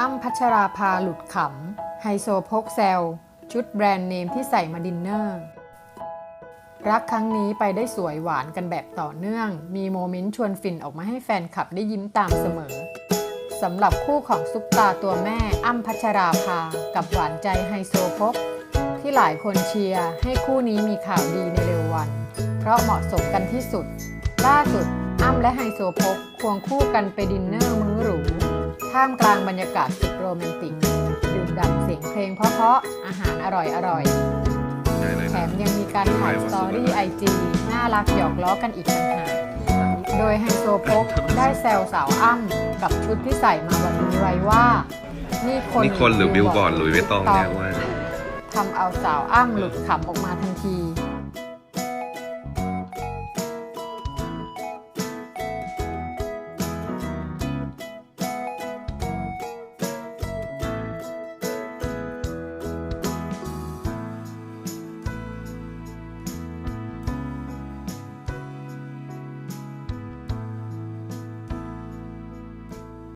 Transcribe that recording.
อ้ำพัชราภาหลุดขำ ไฮโซโพกแซล ชุดแบรนด์เนมที่ใส่มาดินเนอร์ รักครั้งนี้ไปได้สวยหวานกันแบบต่อเนื่อง มีโมเมนต์ชวนฟินออกมาให้แฟนคลับได้ยิ้มตามเสมอสำหรับคู่ของซุปตาตัวแม่อ้ำพัชราภา กับหวานใจไฮโซโพกที่หลายคนเชียร์ให้คู่นี้มีข่าวดีในเร็ววัน เพราะเหมาะสมกันที่สุด ล่าสุด อ้ำและไฮโซโพกควงคู่กันไปดินเนอร์มื้อหรู ท่ามกลางบรรยากาศสุดโรแมนติก ดื่มด่ำเสียงเพลงเพราะๆอาหารอร่อยๆ แถมยังมีการถ่ายสตอรี่ไอจีน่ารักหยอกล้อกันอีกต่างหากโดยไฮโซโพกได้แซวสาวอ้ำกับชุดที่ใส่มาวันนี้ไว้ว่า นี่คนนี่คนหรือบิลบอร์ดหลุยส์วิตตองเนี่ยว่าทำเอาสาวอ้ำหลุดขำออกมาทันที